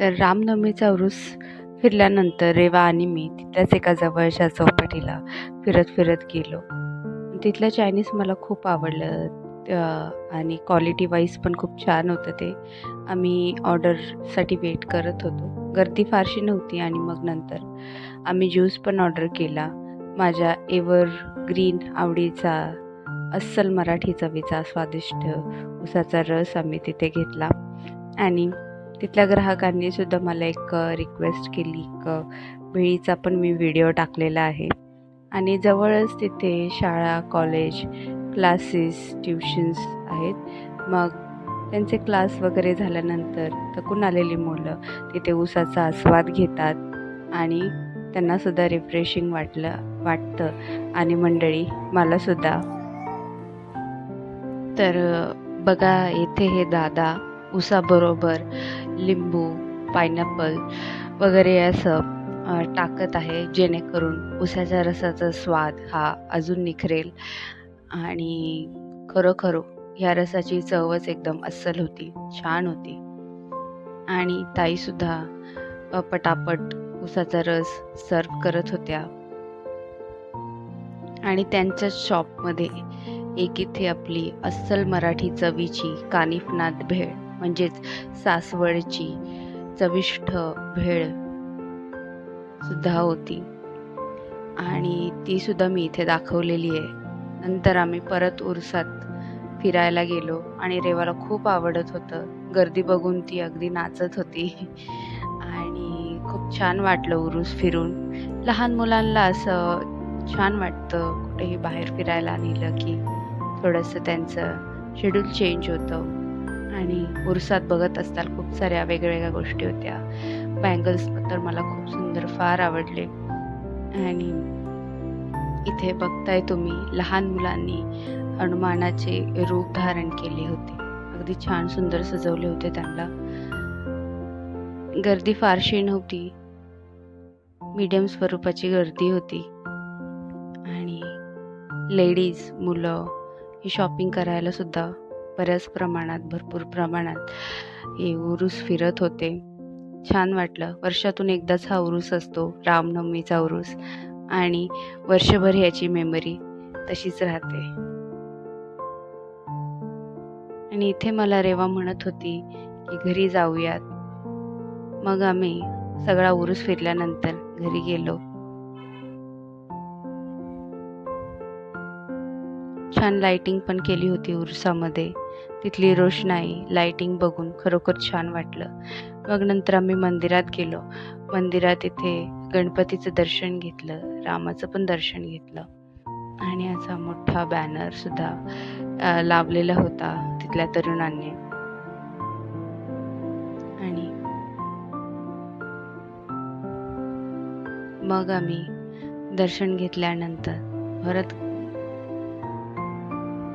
तर रामनवमीचा उरूस फिरल्यानंतर रेवा आणि मी तिथल्याच एका जवळच्या चौपाटीला फिरत फिरत गेलो. तिथलं चायनीज मला खूप आवडलं. आणि क्वालिटी वाईज पण खूप छान होतं ते. आम्ही ऑर्डरसाठी वेट करत होतो. गर्दी फारशी नव्हती आणि मग नंतर आम्ही ज्यूस पण ऑर्डर केला. माझ्या एवर ग्रीन आवडीचा अस्सल मराठी चवीचा स्वादिष्ट उसाचा रस आम्ही तिथे घेतला. आणि तिथल्या ग्राहकांनी सुद्धा मला एक रिक्वेस्ट केली एक भेळीचा पण मी व्हिडिओ टाकलेला आहे. आणि जवळच तिथे शाळा कॉलेज क्लासेस ट्युशन्स आहेत. मग त्यांचे क्लास वगैरे झाल्यानंतर थकून आलेली मुलं तिथे ऊसाचा आस्वाद घेतात आणि त्यांनासुद्धा रिफ्रेशिंग वाटलं वाटतं. आणि मंडळी मलासुद्धा तर बघा येथे हे दादा ऊसाबरोबर लिंबू पायनॅपल वगैरे असं टाकत आहे जेणेकरून उसाच्या रसाचा स्वाद हा अजून निखरेल आणि खरोखर ह्या रसाची चवच एकदम अस्सल होती छान होती. आणि ताईसुद्धा पटापट उसाचा रस सर्व करत होत्या. आणि त्यांच्याच शॉपमध्ये एक इथे आपली अस्सल मराठी चवीची कानिफनाथ भेळ म्हणजेच सासवडची चविष्ट भेळ सुद्धा होती. आणि ती सुद्धा मी इथे दाखवलेली आहे. नंतर आम्ही परत उरसात फिरायला गेलो आणि रेवाला खूप आवडत होतं. गर्दी बघून ती अगदी नाचत होती. आणि खूप छान वाटलं उरूस फिरून. लहान मुलांना असं छान वाटतं कुठेही बाहेर फिरायला नेलं की थोडंसं त्यांचं शेड्यूल चेंज होतं. आणि उरसात बघत असताल खूप साऱ्या वेगवेगळ्या गोष्टी होत्या. बँगल्स तर मला खूप सुंदर फार आवडले. आणि इथे बघताय तुम्ही लहान मुलांनी हनुमानाचे रूप धारण केले होते. अगदी छान सुंदर सजवले होते त्यांना. गर्दी फारशी नव्हती. मीडियम स्वरूपाची गर्दी होती. आणि लेडीज मुलं हे शॉपिंग करायला सुद्धा बऱ्याच प्रमाणात भरपूर प्रमाणात हे उरूस फिरत होते. छान वाटलं. वर्षातून एकदाच हा उरूस असतो रामनवमीचा उरूस. आणि वर्षभर याची मेमरी तशीच राहते. आणि इथे मला रेवा म्हणत होती की घरी जाऊयात. मग आम्ही सगळा उरूस फिरल्यानंतर घरी गेलो. छान लाइटिंग पण केली होती उरसामध्ये. तिथली रोषणाई लाइटिंग बघून खरोखर छान वाटलं. मग नंतर आम्ही मंदिरात गेलो. मंदिरात इथे गणपतीचं दर्शन घेतलं रामाचं पण दर्शन घेतलं. आणि असा मोठा बॅनरसुद्धा लावलेला होता तिथल्या तरुणांनी. आणि मग आम्ही दर्शन घेतल्यानंतर परत